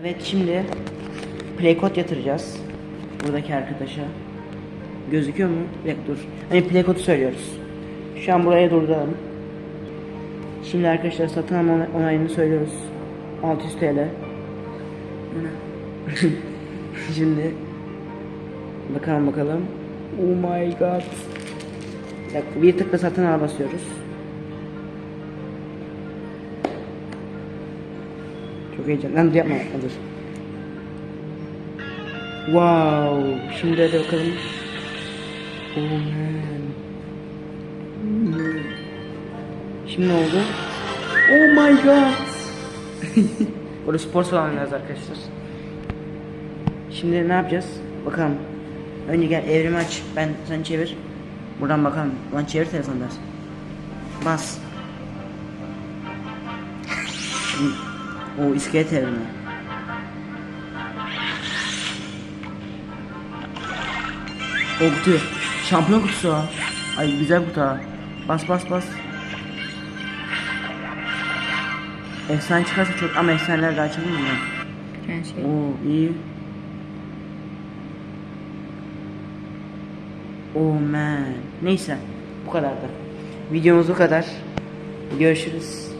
Evet şimdi playkod yatıracağız. Buradaki arkadaşa. Gözüküyor mu? Bir dakika dur. Hani playkodu söylüyoruz. Şu an buraya durduralım. Şimdi arkadaşlar satın alma onayını söylüyoruz. 600 TL. Şimdi bakalım bakalım. Oh my god. Bir dakika bir tıkla satın al basıyoruz. Çok heyecanlandım yapma dur. Wow. Şimdi hadi bakalım. Oh man. Hmm. Şimdi ne oldu? Oh my god. Burada spor salonu yaz arkadaşlar. Şimdi ne yapacağız? Bakalım. Önce gel evrimi aç. Ben sen çevir. Buradan bakalım. Lan çevir telefonu biraz. Bas. O iskelet evrimi. O kutu. Şampiyon kutusu o. Ay güzel kutu ha. Bas bas bas. Efsane çıkarsa çok ama efsaneler de açalım mı? Her şey. Oo iyi. Oh man. Neyse bu kadardı. Videomuz bu kadar. Görüşürüz.